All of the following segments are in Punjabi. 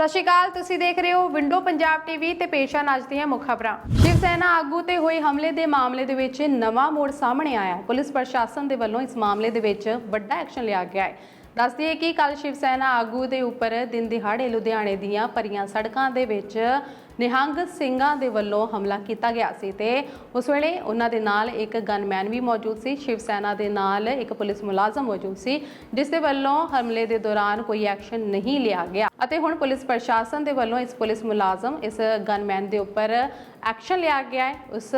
ਸਤਿ ਸ਼੍ਰੀ ਅਕਾਲ, ਤੁਸੀਂ ਦੇਖ ਰਹੇ ਹੋ ਵਿੰਡੋ ਪੰਜਾਬ ਟੀਵੀ ਤੇ ਪੇਸ਼ਾ ਅੱਜ ਦੀਆਂ ਮੁੱਖ ਖਬਰਾਂ। ਸ਼ਿਵ ਸੈਨਾ ਆਗੂ ਤੇ ਹੋਏ ਹਮਲੇ ਦੇ ਮਾਮਲੇ ਦੇ ਵਿੱਚ ਨਵਾਂ ਮੋੜ ਸਾਹਮਣੇ ਆਇਆ ਹੈ। ਪੁਲਿਸ ਪ੍ਰਸ਼ਾਸਨ ਦੇ ਵੱਲੋਂ ਇਸ ਮਾਮਲੇ ਦੇ ਵਿੱਚ ਵੱਡਾ ਐਕਸ਼ਨ ਲਿਆ ਗਿਆ ਹੈ। ਦੱਸ ਦਈਏ ਕਿ ਕੱਲ ਸ਼ਿਵ ਸੈਨਾ ਆਗੂ ਦੇ ਉੱਪਰ ਦਿਨ ਦਿਹਾੜੇ ਲੁਧਿਆਣੇ ਦੀਆਂ ਭਰੀਆਂ ਸੜਕਾਂ ਦੇ ਵਿੱਚ ਨਿਹੰਗ ਸਿੰਘਾਂ ਦੇ ਵੱਲੋਂ ਹਮਲਾ ਕੀਤਾ ਗਿਆ ਸੀ ਤੇ ਉਸ ਵੇਲੇ ਉਹਨਾਂ ਦੇ ਨਾਲ ਇੱਕ ਗਨਮੈਨ ਵੀ ਮੌਜੂਦ ਸੀ, ਸ਼ਿਵ ਸੈਨਾ ਦੇ ਨਾਲ ਇੱਕ ਪੁਲਿਸ ਮੁਲਾਜ਼ਮ ਮੌਜੂਦ ਸੀ, ਜਿਸ ਦੇ ਵੱਲੋਂ ਹਮਲੇ ਦੇ ਦੌਰਾਨ ਕੋਈ ਐਕਸ਼ਨ ਨਹੀਂ ਲਿਆ ਗਿਆ। ਅਤੇ ਹੁਣ ਪੁਲਿਸ ਪ੍ਰਸ਼ਾਸਨ ਦੇ ਵੱਲੋਂ ਇਸ ਪੁਲਿਸ ਮੁਲਾਜ਼ਮ, ਇਸ ਗਨਮੈਨ ਦੇ ਉੱਪਰ ਐਕਸ਼ਨ ਲਿਆ ਗਿਆ ਹੈ। ਉਸ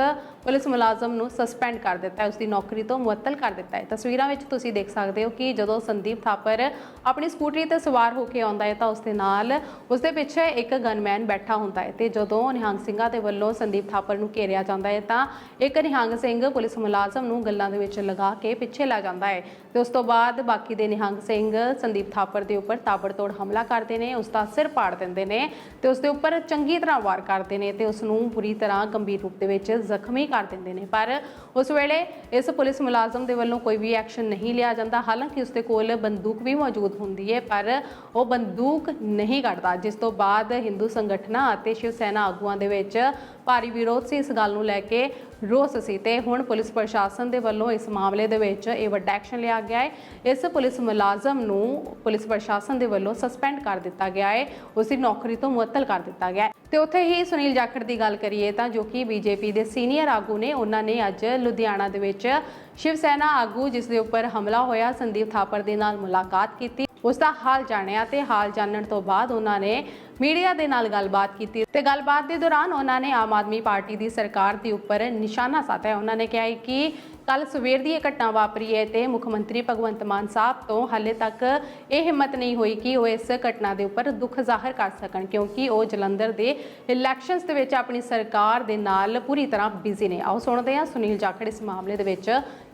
ਪੁਲਿਸ ਮੁਲਾਜ਼ਮ ਨੂੰ ਸਸਪੈਂਡ ਕਰ ਦਿੱਤਾ ਹੈ ਉਸ ਦੀ ਨੌਕਰੀ ਤੋਂ ਮੁਅੱਤਲ ਕਰ ਦਿੱਤਾ ਹੈ। ਤਸਵੀਰਾਂ ਵਿੱਚ ਤੁਸੀਂ ਦੇਖ ਸਕਦੇ ਹੋ ਕਿ ਜਦੋਂ ਸੰਦੀਪ ਥਾਪਰ ਆਪਣੀ ਸਕੂਟਰੀ ਤੇ ਸਵਾਰ ਹੋ ਕੇ ਆਉਂਦਾ ਹੈ ਤਾਂ ਉਸ ਦੇ ਨਾਲ ਉਸ ਦੇ ਪਿੱਛੇ ਇੱਕ ਗਨਮੈਨ ਬੈਠਾ ਹੁੰਦਾ ਹੈ ਤੇ ਜਦੋਂ ਨਿਹੰਗ ਸਿੰਘਾਂ ਦੇ ਵੱਲੋਂ ਸੰਦੀਪ ਥਾਪਰ ਨੂੰ ਘੇਰਿਆ ਜਾਂਦਾ ਹੈ ਤਾਂ ਇੱਕ ਨਿਹੰਗ ਸਿੰਘ ਪੁਲਿਸ ਮੁਲਾਜ਼ਮ ਨੂੰ ਗੱਲਾਂ ਦੇ ਵਿੱਚ ਲਗਾ ਕੇ ਪਿੱਛੇ ਲੈ ਜਾਂਦਾ ਹੈ। ਤੇ ਉਸ ਤੋਂ ਬਾਅਦ ਬਾਕੀ ਦੇ ਨਿਹੰਗ ਸਿੰਘ, ਸੰਦੀਪ ਥਾਪਰ ਦੇ ਉੱਪਰ ਤਾਬੜਤੋੜ ਹਮਲਾ ਕਰਦੇ ਨੇ, ਉਸ ਦਾ ਸਿਰ ਪਾੜ ਦਿੰਦੇ ਨੇ ਤੇ ਉਸ ਦੇ ਉੱਪਰ ਚੰਗੀ ਤਰ੍ਹਾਂ ਵਾਰ ਕਰਦੇ ਨੇ ਤੇ ਉਸ ਨੂੰ ਬੁਰੀ ਤਰ੍ਹਾਂ ਗੰਭੀਰ ਰੂਪ ਦੇ ਵਿੱਚ ਜ਼ਖਮੀ ਕਰ ਦਿੰਦੇ ਨੇ। ਪਰ ਉਸ ਵੇਲੇ ਇਸ ਪੁਲਿਸ ਮੁਲਾਜ਼ਮ ਦੇ ਵੱਲੋਂ ਕੋਈ ਵੀ ਐਕਸ਼ਨ ਨਹੀਂ ਲਿਆ ਜਾਂਦਾ। ਹਾਲਾਂਕਿ ਉਸ ਦੇ ਕੋਲ ਬੰਦੂਕ ਵੀ ਮੌਜੂਦ ਹੁੰਦੀ ਹੈ, ਪਰ ਉਹ ਬੰਦੂਕ ਨਹੀਂ ਕੱਢਦਾ, ਜਿਸ ਤੋਂ ਬਾਅਦ ਹਿੰਦੂ ਸੰਗਠਨਾਂ ਅਤੇ ਸ਼ਿਵ ਸੈਨਾ ਆਗੂਆਂ ਦੇ ਵਿੱਚ ਭਾਰੀ ਵਿਰੋਧ ਸੀ। ਇਸ ਗੱਲ ਨੂੰ ਲੈ ਕੇ ਰੋਸ ਸੀ ਤੇ ਹੁਣ ਪੁਲਿਸ ਪ੍ਰਸ਼ਾਸਨ ਦੇ ਵੱਲੋਂ ਇਸ ਮਾਮਲੇ ਦੇ ਵਿੱਚ ਇਹ ਵੱਡਾ ਐਕਸ਼ਨ ਲਿਆ ਗਿਆ ਹੈ। ਇਸ ਪੁਲਿਸ ਮੁਲਾਜ਼ਮ ਨੂੰ ਪੁਲਿਸ ਪ੍ਰਸ਼ਾਸਨ ਦੇ ਵੱਲੋਂ ਸਸਪੈਂਡ ਕਰ ਦਿੱਤਾ ਗਿਆ ਹੈ। ਉਸ ਦੀ ਨੌਕਰੀ ਤੋਂ ਮੁਅੱਤਲ ਕਰ ਦਿੱਤਾ ਗਿਆ ਹੈ। ਤੇ ਉੱਥੇ ਹੀ ਸੁਨੀਲ ਜਾਖੜ ਦੀ ਗੱਲ ਕਰੀਏ ਤਾਂ ਜੋ ਕਿ ਬੀਜੇਪੀ ਦੇ ਸੀਨੀਅਰ ਆਗੂ ਨੇ, ਉਹਨਾਂ ਨੇ ਅੱਜ ਲੁਧਿਆਣਾ ਦੇ ਵਿੱਚ ਸ਼ਿਵ ਸੈਨਾ ਆਗੂ ਜਿਸ ਦੇ ਉੱਪਰ ਹਮਲਾ ਹੋਇਆ, ਸੰਦੀਪ ਥਾਪਰ ਦੇ ਨਾਲ ਮੁਲਾਕਾਤ ਕੀਤੀ। ਉਸ ਦਾ ਹਾਲ ਜਾਣਿਆ ਤੇ ਹਾਲ ਜਾਣਨ ਤੋਂ ਬਾਅਦ ਉਹਨਾਂ ਨੇ ਮੀਡੀਆ ਦੇ ਨਾਲ ਗੱਲਬਾਤ ਕੀਤੀ ਤੇ ਗੱਲਬਾਤ ਦੇ ਦੌਰਾਨ ਉਹਨਾਂ ਨੇ ਆਮ ਆਦਮੀ ਪਾਰਟੀ ਦੀ ਸਰਕਾਰ ਦੇ ਉੱਪਰ ਨਿਸ਼ਾਨਾ ਸਾਧਿਆ। ਉਹਨਾਂ ਨੇ ਕਿਹਾ ਕਿ ਕੱਲ ਸਵੇਰ ਦੀ ਇਹ ਘਟਨਾ ਵਾਪਰੀ ਹੈ ਤੇ ਮੁੱਖ ਮੰਤਰੀ ਭਗਵੰਤ ਮਾਨ ਸਾਹਿਬ ਤੋਂ ਹਾਲੇ ਤੱਕ ਇਹ ਹਿੰਮਤ ਨਹੀਂ ਹੋਈ ਕਿ ਉਹ ਇਸ ਘਟਨਾ ਦੇ ਉੱਪਰ ਦੁੱਖ ਜ਼ਾਹਰ ਕਰ ਸਕਣ, ਕਿਉਂਕਿ ਉਹ ਜਲੰਧਰ ਦੇ ਇਲੈਕਸ਼ਨਸ ਦੇ ਵਿੱਚ ਆਪਣੀ ਸਰਕਾਰ ਦੇ ਨਾਲ ਪੂਰੀ ਤਰ੍ਹਾਂ ਬਿਜ਼ੀ ਨੇ। ਆਓ ਸੁਣਦੇ ਹਾਂ ਸੁਨੀਲ ਜਾਖੜ ਇਸ ਮਾਮਲੇ ਦੇ ਵਿੱਚ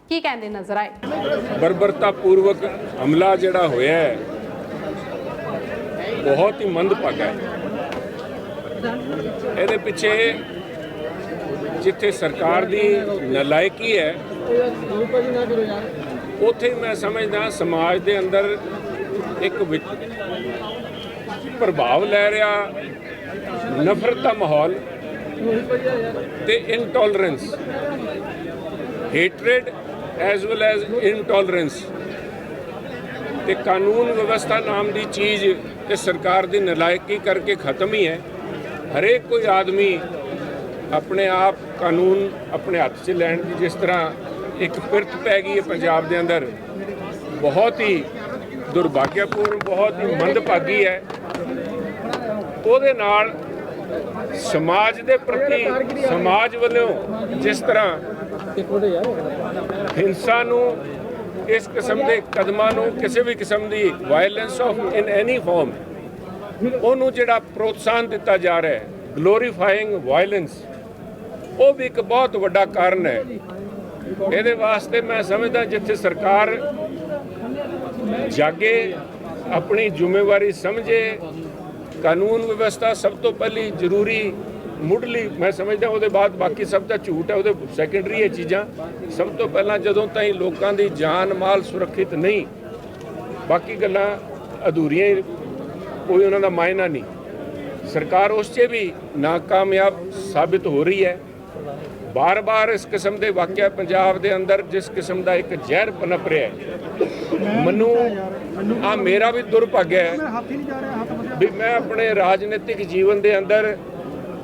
ਕੀ ਕਹਿੰਦੇ ਨਜ਼ਰ ਆਏ? ਬਰਬਰਤਾ ਪੂਰਵਕ ਹਮਲਾ ਜਿਹੜਾ ਹੋਇਆ ਹੈ, ਬਹੁਤ ਹੀ ਮੰਦਭਾਗਾ ਹੈ। ਇਹਦੇ ਪਿੱਛੇ ਜਿੱਥੇ ਸਰਕਾਰ ਦੀ ਨਲਾਇਕੀ ਹੈ, ਉੱਥੇ ਮੈਂ ਸਮਝਦਾ ਸਮਾਜ ਦੇ ਅੰਦਰ ਇੱਕ ਪ੍ਰਭਾਵ ਲੈ ਰਿਹਾ, ਨਫ਼ਰਤ ਦਾ ਮਾਹੌਲ ਤੇ ਇਨਟੋਲਰੈਂਸ hatred as well as intolerance. ਤੇ ਕਾਨੂੰਨ ਵਿਵਸਥਾ ਨਾਮ ਦੀ ਚੀਜ਼ ਤੇ ਸਰਕਾਰ ਦੀ ਨਲਾਇਕੀ ਕਰਕੇ ਖਤਮ ਹੀ ਹੈ। ਹਰੇਕ ਕੋਈ ਆਦਮੀ ਆਪਣੇ ਆਪ ਕਾਨੂੰਨ ਆਪਣੇ ਹੱਥ 'ਚ ਲੈਣ ਦੀ ਜਿਸ ਤਰ੍ਹਾਂ ਇੱਕ ਪਿਰਤ ਪੈ ਗਈ ਹੈ ਪੰਜਾਬ ਦੇ ਅੰਦਰ, ਬਹੁਤ ਹੀ ਦੁਰਭਾਗਿਆਪੂਰਨ, ਬਹੁਤ ਹੀ ਮੰਦਭਾਗੀ ਹੈ। ਉਹਦੇ ਨਾਲ ਸਮਾਜ ਦੇ ਪ੍ਰਤੀ, ਸਮਾਜ ਵੱਲੋਂ ਜਿਸ ਤਰ੍ਹਾਂ ਹਿੰਸਾ ਨੂੰ, ਇਸ ਕਿਸਮ ਦੇ ਕਦਮਾਂ ਨੂੰ, ਕਿਸੇ ਵੀ ਕਿਸਮ ਦੀ violence of in any form ਉਹਨੂੰ ਜਿਹੜਾ ਪ੍ਰੋਤਸਾਹਨ ਦਿੱਤਾ ਜਾ ਰਿਹਾ ਹੈ ਗਲੋਰੀਫਾਈਂਗ ਵਾਇਲੈਂਸ ਉਹ ਵੀ ਇੱਕ ਬਹੁਤ ਵੱਡਾ ਕਾਰਨ ਹੈ। ਇਹਦੇ ਵਾਸਤੇ ਮੈਂ ਸਮਝਦਾ ਜਿੱਥੇ ਸਰਕਾਰ ਜਾਗੇ, ਆਪਣੀ ਜ਼ਿੰਮੇਵਾਰੀ ਸਮਝੇ, ਕਾਨੂੰਨ ਵਿਵਸਥਾ ਸਭ ਤੋਂ ਪਹਿਲੀ ਜ਼ਰੂਰੀ ਮੁੱਢਲੀ ਮੈਂ ਸਮਝਦਾ ਉਹਦੇ ਬਾਅਦ ਬਾਕੀ ਸਭ ਦਾ ਝੂਠ ਹੈ ਉਹਦੇ ਸੈਕੰਡਰੀ ਇਹ ਚੀਜ਼ਾਂ। ਸਭ ਤੋਂ ਪਹਿਲਾਂ ਜਦੋਂ ਤਾਈਂ ਲੋਕਾਂ ਦੀ ਜਾਨ ਮਾਲ ਸੁਰੱਖਿਅਤ ਨਹੀਂ ਬਾਕੀ ਗੱਲਾਂ ਅਧੂਰੀਆਂ ਹੀ, ਕੋਈ ਉਹਨਾਂ ਦਾ ਮਾਇਨਾ ਨਹੀਂ। ਸਰਕਾਰ ਉਸ 'ਚ ਵੀ ਨਾਕਾਮਯਾਬ ਸਾਬਿਤ ਹੋ ਰਹੀ ਹੈ। ਬਾਰ-ਬਾਰ ਇਸ ਕਿਸਮ ਦੇ ਵਾਕਿਆ ਪੰਜਾਬ ਦੇ ਅੰਦਰ ਜਿਸ ਕਿਸਮ ਦਾ ਇੱਕ ਜ਼ਹਿਰ ਪਨਪ ਰਿਹਾ ਹੈ ਮੈਨੂੰ ਆ ਮੇਰਾ ਵੀ ਦੁਰਭਾਗਿਆ ਹੈ ਵੀ ਮੈਂ ਆਪਣੇ ਰਾਜਨੀਤਿਕ ਜੀਵਨ ਦੇ ਅੰਦਰ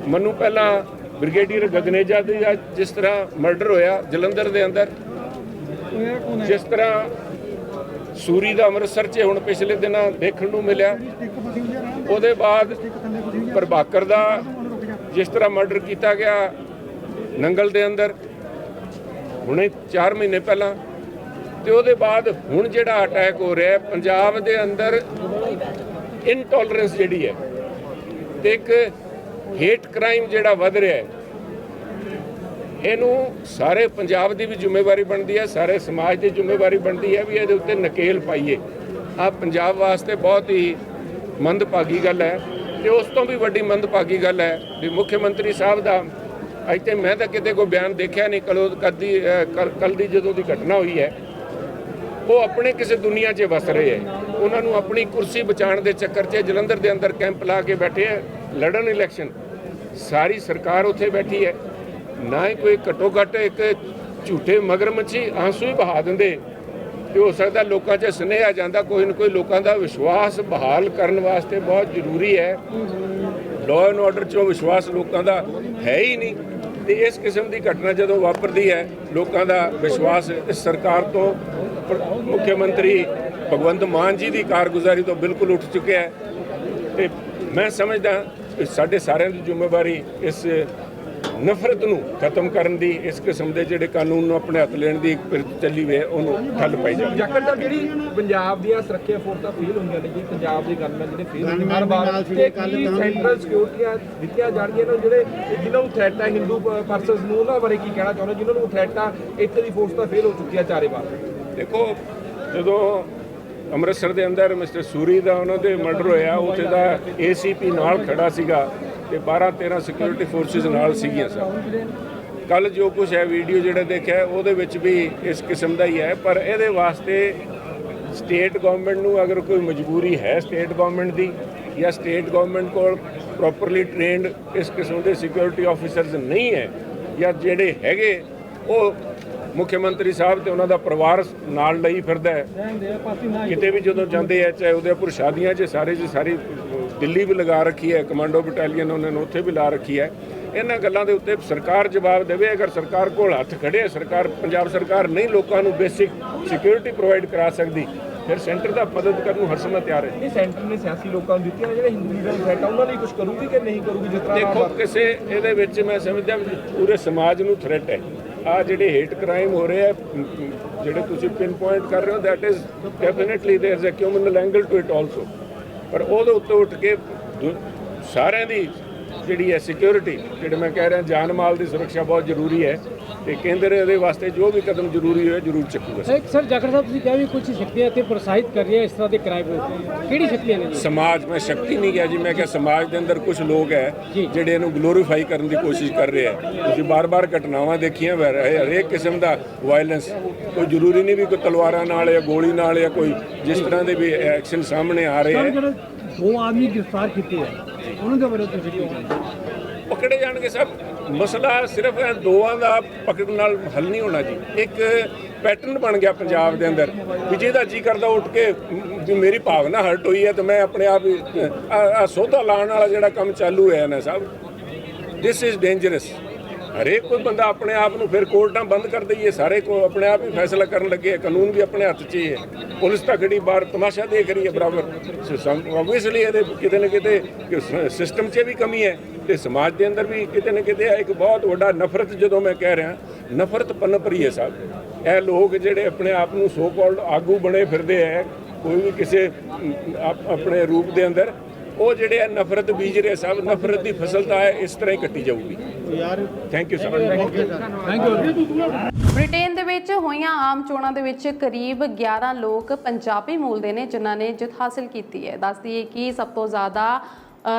ਮੈਨੂੰ ਪਹਿਲਾਂ ਬ੍ਰਿਗੇਡੀਅਰ ਗਗਨੇਜਾ ਦੇ ਜਾਂ ਜਿਸ ਤਰ੍ਹਾਂ ਮਰਡਰ ਹੋਇਆ ਜਲੰਧਰ ਦੇ ਅੰਦਰ, ਜਿਸ ਤਰ੍ਹਾਂ ਸੂਰੀ ਦਾ ਅੰਮ੍ਰਿਤਸਰ 'ਚ ਹੁਣ ਪਿਛਲੇ ਦਿਨਾਂ ਦੇਖਣ ਨੂੰ ਮਿਲਿਆ। ਉਹਦੇ ਬਾਅਦ ਪ੍ਰਭਾਕਰ ਦਾ ਜਿਸ ਤਰ੍ਹਾਂ ਮਰਡਰ ਕੀਤਾ ਗਿਆ ਨੰਗਲ ਦੇ ਅੰਦਰ, ਹੁਣੇ 4 ਮਹੀਨੇ ਪਹਿਲਾਂ, ਤੇ ਉਹਦੇ ਬਾਅਦ ਹੁਣ ਜਿਹੜਾ ਅਟੈਕ ਹੋ ਰਿਹਾ ਪੰਜਾਬ ਦੇ ਅੰਦਰ ਇਨਟੋਲਰੈਂਸ ਜਿਹੜੀ ਹੈ, ਤੇ ਇੱਕ ਹੇਟ ਕ੍ਰਾਈਮ ਜਿਹੜਾ ਵੱਧ ਰਿਹਾ ਹੈ, ਇਹਨੂੰ ਸਾਰੇ ਪੰਜਾਬ ਦੀ ਵੀ ਜ਼ਿੰਮੇਵਾਰੀ ਬਣਦੀ ਹੈ, ਸਾਰੇ ਸਮਾਜ ਦੀ ਜ਼ਿੰਮੇਵਾਰੀ ਬਣਦੀ ਹੈ ਵੀ ਇਹਦੇ ਉੱਤੇ ਨਕੇਲ ਪਾਈਏ। ਆ ਪੰਜਾਬ ਵਾਸਤੇ ਬਹੁਤ ਹੀ ਮੰਦਭਾਗੀ ਗੱਲ ਹੈ ਤੇ ਉਸ ਤੋਂ ਵੀ ਵੱਡੀ ਮੰਦਭਾਗੀ ਗੱਲ ਹੈ ਵੀ ਮੁੱਖ ਮੰਤਰੀ ਸਾਹਿਬ ਦਾ ਅੱਜ ਤੇ ਮੈਂ ਤਾਂ ਕਿਤੇ ਕੋਈ ਬਿਆਨ ਦੇਖਿਆ ਨਹੀਂ, ਕਲੋ ਕਦੀ ਕੱਲ ਦੀ ਜਦੋਂ ਦੀ ਘਟਨਾ ਹੋਈ ਹੈ, ਉਹ ਆਪਣੇ ਕਿਸੇ ਦੁਨੀਆ 'ਚ ਵਸ ਰਹੇ ਹੈ। ਉਹਨਾਂ ਨੂੰ ਆਪਣੀ ਕੁਰਸੀ ਬਚਾਉਣ ਦੇ ਚੱਕਰ 'ਚ ਜਲੰਧਰ ਦੇ ਅੰਦਰ ਕੈਂਪ ਲਾ ਕੇ ਬੈਠੇ ਹੈ, ਲੜਨ ਇਲੈਕਸ਼ਨ ਸਾਰੀ ਸਰਕਾਰ ਉੱਥੇ ਬੈਠੀ ਹੈ। ਨਾ ਹੀ ਕੋਈ ਘੱਟੋ ਘੱਟ ਇੱਕ ਝੂਠੇ ਮਗਰਮੱਛੀ ਆਂਸੂ ਹੀ ਬਹਾ ਦਿੰਦੇ। ਤੇ ਹੋ ਸਕਦਾ ਲੋਕਾਂ 'ਚ ਸੁਨੇਹਾ ਜਾਂਦਾ ਕੋਈ ਨਾ ਕੋਈ ਲੋਕਾਂ ਦਾ ਵਿਸ਼ਵਾਸ ਬਹਾਲ ਕਰਨ ਵਾਸਤੇ ਬਹੁਤ ਜ਼ਰੂਰੀ ਹੈ। ਲਾਅ ਐਂਡ ਆਰਡਰ 'ਚੋਂ ਵਿਸ਼ਵਾਸ ਲੋਕਾਂ ਦਾ ਹੈ ਹੀ ਨਹੀਂ। ਤੇ ਇਸ ਕਿਸਮ ਦੀ ਘਟਨਾ ਜਦੋਂ ਵਾਪਰਦੀ ਹੈ, ਲੋਕਾਂ ਦਾ ਵਿਸ਼ਵਾਸ ਇਸ ਸਰਕਾਰ ਤੋਂ ਮੁੱਖ ਮੰਤਰੀ ਭਗਵੰਤ ਮਾਨ ਜੀ ਦੀ ਕਾਰਗੁਜ਼ਾਰੀ ਤੋਂ ਬਿਲਕੁਲ ਉੱਠ ਚੁੱਕਿਆ ਹੈ। ਤੇ ਮੈਂ ਸਮਝਦਾ ਸਾਡੇ ਸਾਰਿਆਂ ਦੀ ਜ਼ਿੰਮੇਵਾਰੀ ਇਸ ਨਫ਼ਰਤ ਨੂੰ ਖਤਮ ਕਰਨ ਦੀ ਇਸ ਕਿਸਮ ਦੇ ਜਿਹੜੇ ਕਾਨੂੰਨ ਨੂੰ ਆਪਣੇ ਹੱਥ ਲੈਣ ਦੀ ਪਿਰਤ ਚੱਲੀ ਵੇ ਉਹਨੂੰ ਠੱਲ ਪਾਈ ਜਾਵੇ। ਸਾਹਿਬ ਜਿਹੜੀ ਪੰਜਾਬ ਦੀਆਂ ਸੁਰੱਖਿਆ ਫੋਰਸਾਂ ਫੇਲ ਹੋਈਆਂ ਨੇ ਜੀ ਪੰਜਾਬ ਦੇ ਗਨਮੈਨ ਜਿਹੜੇ ਫੇਲ ਨੇ ਹਰ ਵਾਰ ਤੇ ਕੀ ਸੈਂਟਰਲ ਸਿਕਿਉਰਟੀਆਂ ਦਿੱਤੀਆਂ ਜਾਣਗੀਆਂ ਨੇ ਜਿਹੜੇ ਜਿਨ੍ਹਾਂ ਨੂੰ ਥ੍ਰੈਟ ਹੈ ਹਿੰਦੂ ਪਰਸਨਸ ਨੂੰ ਉਹਨਾਂ ਬਾਰੇ ਕੀ ਕਹਿਣਾ ਚਾਹੁੰਦੇ ਜਿਨ੍ਹਾਂ ਨੂੰ ਥ੍ਰੈਟ ਆ ਇੱਥੇ ਦੀ ਫੋਰਸ ਤਾਂ ਫੇਲ ਹੋ ਚੁੱਕੀ ਆ ਚਾਰੇ ਵਾਰ ਦੇਖੋ ਜਦੋਂ ਅੰਮ੍ਰਿਤਸਰ ਦੇ ਅੰਦਰ ਮਿਸਟਰ ਸੂਰੀ ਦਾ ਉਹਨਾਂ ਦੇ ਮਰਡਰ ਹੋਇਆ, ਉੱਥੇ ਦਾ ਏਸੀਪੀ ਨਾਲ ਖੜਾ ਸੀਗਾ ਤੇ 12 13 ਸਿਕਿਉਰਿਟੀ ਫੋਰਸਿਸ ਨਾਲ ਸੀਗੀਆਂ ਸਰ। ਕੱਲ ਜੋ ਕੁਝ ਹੈ ਵੀਡੀਓ ਜਿਹੜਾ ਦੇਖਿਆ, ਉਹਦੇ ਵਿੱਚ ਵੀ ਇਸ ਕਿਸਮ ਦਾ ਹੀ ਹੈ, ਪਰ ਇਹਦੇ ਵਾਸਤੇ ਸਟੇਟ ਗਵਰਨਮੈਂਟ ਨੂੰ ਅਗਰ ਕੋਈ ਮਜਬੂਰੀ ਹੈ ਸਟੇਟ ਗਵਰਨਮੈਂਟ ਦੀ ਜਾਂ ਸਟੇਟ ਗਵਰਨਮੈਂਟ ਕੋਲ ਪ੍ਰੋਪਰਲੀ ਟ੍ਰੇਨਡ ਇਸ ਕਿਸਮ ਦੇ ਸਿਕਿਉਰਿਟੀ ਆਫੀਸਰਸ ਨਹੀਂ ਹੈ ਜਾਂ ਜਿਹੜੇ ਹੈਗੇ, ਉਹ ਮੁੱਖ ਮੰਤਰੀ ਸਾਹਿਬ ਤੇ ਉਹਨਾਂ ਦਾ ਪਰਿਵਾਰ ਨਾਲ ਲਈ ਫਿਰਦਾ ਹੈ। ਕਿਤੇ ਵੀ ਜਦੋਂ ਜਾਂਦੇ ਆ ਚਾਹੇ ਉਦੈਪੁਰ ਸ਼ਾਦੀਆਂ 'ਚ ਸਾਰੇ 'ਚ ਸਾਰੀ ਦਿੱਲੀ ਵੀ ਲਗਾ ਰੱਖੀ ਹੈ ਕਮਾਂਡੋ ਬਟਾਲੀਅਨ ਉਹਨਾਂ ਨੇ ਉੱਥੇ ਵੀ ਲਾ ਰੱਖੀ ਹੈ। ਇਹਨਾਂ ਗੱਲਾਂ ਦੇ ਉੱਤੇ ਸਰਕਾਰ ਜਵਾਬ ਦੇਵੇ ਅਗਰ ਸਰਕਾਰ ਕੋਲ ਹੱਥ ਖੜੇ ਸਰਕਾਰ ਪੰਜਾਬ ਸਰਕਾਰ ਨਹੀਂ ਲੋਕਾਂ ਨੂੰ ਬੇਸਿਕ ਸਿਕਿਉਰਿਟੀ ਪ੍ਰੋਵਾਈਡ ਕਰਾ ਸਕਦੀ ਫਿਰ ਸੈਂਟਰ ਦਾ ਮਦਦ ਕਰਨ ਨੂੰ ਹਰ ਸਮੇਂ ਤਿਆਰ ਹੈ। ਇਹ ਸੈਂਟਰ ਨੇ ਸਿਆਸੀ ਲੋਕਾਂ ਨੂੰ ਦਿੱਤੀਆਂ ਜਿਹੜੇ ਹਿੰਦੂ ਨੂੰ ਥ੍ਰੈਟ ਆ ਉਹਨਾਂ ਲਈ ਕੁਝ ਕਰੂਗੀ ਕਿ ਨਹੀਂ ਕਰੂਗੀ ਜਿਸ ਤਰ੍ਹਾਂ ਦੇਖੋ ਕਿਸੇ ਇਹਦੇ ਵਿੱਚ ਮੈਂ ਸਮਝਦਾ ਪੂਰੇ ਸਮਾਜ ਨੂੰ ਥ੍ਰੈਟ ਹੈ। ਆ ਜਿਹੜੇ ਹੇਟ ਕ੍ਰਾਈਮ ਹੋ ਰਹੇ ਆ ਜਿਹੜੇ ਤੁਸੀਂ ਪਿਨ ਪੁਆਇੰਟ ਕਰ ਰਹੇ ਹੋ that is definitely there is a criminal angle to it also ਪਰ ਉਹਦੇ ਉੱਤੇ ਉੱਠ ਕੇ ਸਾਰਿਆਂ ਦੀ ਜਿਹੜੀ ਹੈ ਸਿਕਿਉਰਿਟੀ ਜਿਹੜੇ ਮੈਂ ਕਹਿ ਰਿਹਾ ਜਾਨ ਮਾਲ ਦੀ ਸੁਰੱਖਿਆ ਬਹੁਤ ਜ਼ਰੂਰੀ ਹੈ ਤੇ ਕੇਂਦਰ ਇਹਦੇ ਵਾਸਤੇ ਜੋ ਵੀ ਕਦਮ ਜ਼ਰੂਰੀ ਹੋਏ ਜ਼ਰੂਰ ਚੱਕੂਗਾ ਸਰ। ਜਾਖੜ ਸਾਹਿਬ ਤੁਸੀਂ ਕਿਹਾ ਵੀ ਕੁਝ ਸ਼ਕਤੀਆਂ ਇੱਥੇ ਪ੍ਰੋਤਸਾਹਿਤ ਕਰ ਰਹੀਆਂ ਇਸ ਤਰ੍ਹਾਂ ਦੇ ਕ੍ਰਾਈਮ ਕਿਹੜੀ ਸ਼ਕਤੀਆਂ ਨੇ ਸਮਾਜ ਮੈਂ ਸ਼ਕਤੀ ਨਹੀਂ ਗਿਆ ਜੀ ਮੈਂ ਕਿਹਾ ਸਮਾਜ ਦੇ ਅੰਦਰ ਕੁਝ ਲੋਕ ਹੈ ਜਿਹੜੇ ਇਹਨੂੰ ਗਲੋਰੀਫਾਈ ਕਰਨ ਦੀ ਕੋਸ਼ਿਸ਼ ਕਰ ਰਹੇ ਹੈ। ਤੁਸੀਂ ਬਾਰ-ਬਾਰ ਘਟਨਾਵਾਂ ਦੇਖੀਆਂ ਵੈ ਰਹੇ ਹਰੇਕ ਕਿਸਮ ਦਾ ਵਾਇਲੈਂਸ ਕੋਈ ਜ਼ਰੂਰੀ ਨਹੀਂ ਵੀ ਕੋਈ ਤਲਵਾਰਾਂ ਨਾਲ ਜਾਂ ਗੋਲੀ ਨਾਲ ਜਾਂ ਕੋਈ ਜਿਸ ਤਰ੍ਹਾਂ ਦੇ ਵੀ ਐਕਸ਼ਨ ਸਾਹਮਣੇ ਆ ਰਹੇ ਹੈ। ਦੋ ਆਦਮੀ ਗ੍ਰਿਫਤਾਰ ਕੀਤੇ ਆ ਉਹਨਾਂ ਦੇ ਬਾਰੇ ਤੁਸੀਂ ਕੀ ਕਹਿੰਦੇ ਪਕੜੇ ਜਾਣਗੇ ਸਭ ਮਸਲਾ ਸਿਰਫ ਇਹ ਦੋਵਾਂ ਦਾ ਪਕੜ ਨਾਲ ਹੱਲ ਨਹੀਂ ਹੋਣਾ ਜੀ। ਇੱਕ ਪੈਟਰਨ ਬਣ ਗਿਆ ਪੰਜਾਬ ਦੇ ਅੰਦਰ। ਵੀ ਜਿਹਦਾ ਜੀ ਕਰਦਾ ਉੱਠ ਕੇ ਮੇਰੀ ਭਾਵਨਾ ਹਰਟ ਹੋਈ ਹੈ ਤੇ ਮੈਂ ਆਪਣੇ ਆਪ ਹੀ ਆ ਸੋਧਾ ਲਾਉਣ ਵਾਲਾ ਜਿਹੜਾ ਕੰਮ ਚਾਲੂ ਹੋਇਆ ਨਾ ਸਾਹਿਬ ਦਿਸ ਇਜ਼ ਡੇਂਜਰਸ ਹਰੇਕ ਕੋਈ ਬੰਦਾ ਆਪਣੇ ਆਪ ਨੂੰ ਫਿਰ ਕੋਰਟਾਂ ਬੰਦ ਕਰ ਦਈਏ, ਸਾਰੇ ਕੋ ਆਪਣੇ ਆਪ ਹੀ ਫੈਸਲਾ ਕਰਨ ਲੱਗੇ ਹੈ। ਕਾਨੂੰਨ ਵੀ ਆਪਣੇ ਹੱਥ 'ਚ ਹੀ ਹੈ ਪੁਲਿਸ ਤਾਂ ਖੜੀ ਬਾਹਰ ਤਮਾਸ਼ਾ ਦੇਖ ਰਹੀ ਹੈ, ਬਰਾਬਰ ਆਬਵੀਅਸਲੀ ਇਹਦੇ ਕਿਤੇ ਨਾ ਕਿਤੇ ਸਿਸਟਮ 'ਚ ਵੀ ਕਮੀ ਹੈ ਤੇ ਸਮਾਜ ਦੇ ਅੰਦਰ ਵੀ ਕਿਤੇ ਨਾ ਕਿਤੇ ਇੱਕ ਬਹੁਤ ਵੱਡਾ ਨਫ਼ਰਤ ਜਦੋਂ ਮੈਂ ਕਹਿ ਰਿਹਾ, ਨਫ਼ਰਤ ਪਨਪ ਰਹੀ ਹੈ ਸਾਹਿਬ ਇਹ ਲੋਕ ਜਿਹੜੇ ਆਪਣੇ ਆਪ ਨੂੰ ਸੋ ਕਾਲਡ ਆਗੂ ਬਣੇ ਫਿਰਦੇ ਹੈ ਕੋਈ ਵੀ ਕਿਸੇ ਆਪਣੇ ਰੂਪ ਦੇ ਅੰਦਰ ਉਹ ਜਿਹੜੇ ਆ ਨਫ਼ਰਤ ਬੀਜ ਰਹੇ ਸਭ ਨਫ਼ਰਤ ਦੀ ਫਸਲ ਤਾਂ ਹੈ ਇਸ ਤਰ੍ਹਾਂ ਹੀ ਕੱਟੀ ਜਾਊਗੀ। ਯਾਰ ਥੈਂਕ ਯੂ ਸਰ ਬ੍ਰਿਟੇਨ ਦੇ ਵਿੱਚ ਹੋਈਆਂ ਆਮ ਚੋਣਾਂ ਦੇ ਵਿੱਚ ਕਰੀਬ 11 ਲੋਕ ਪੰਜਾਬੀ ਮੂਲ ਦੇ ਨੇ ਜਿਨ੍ਹਾਂ ਨੇ ਜਿੱਤ ਹਾਸਲ ਕੀਤੀ ਹੈ। ਦੱਸ ਦਈਏ ਕਿ ਸਭ ਤੋਂ ਜ਼ਿਆਦਾ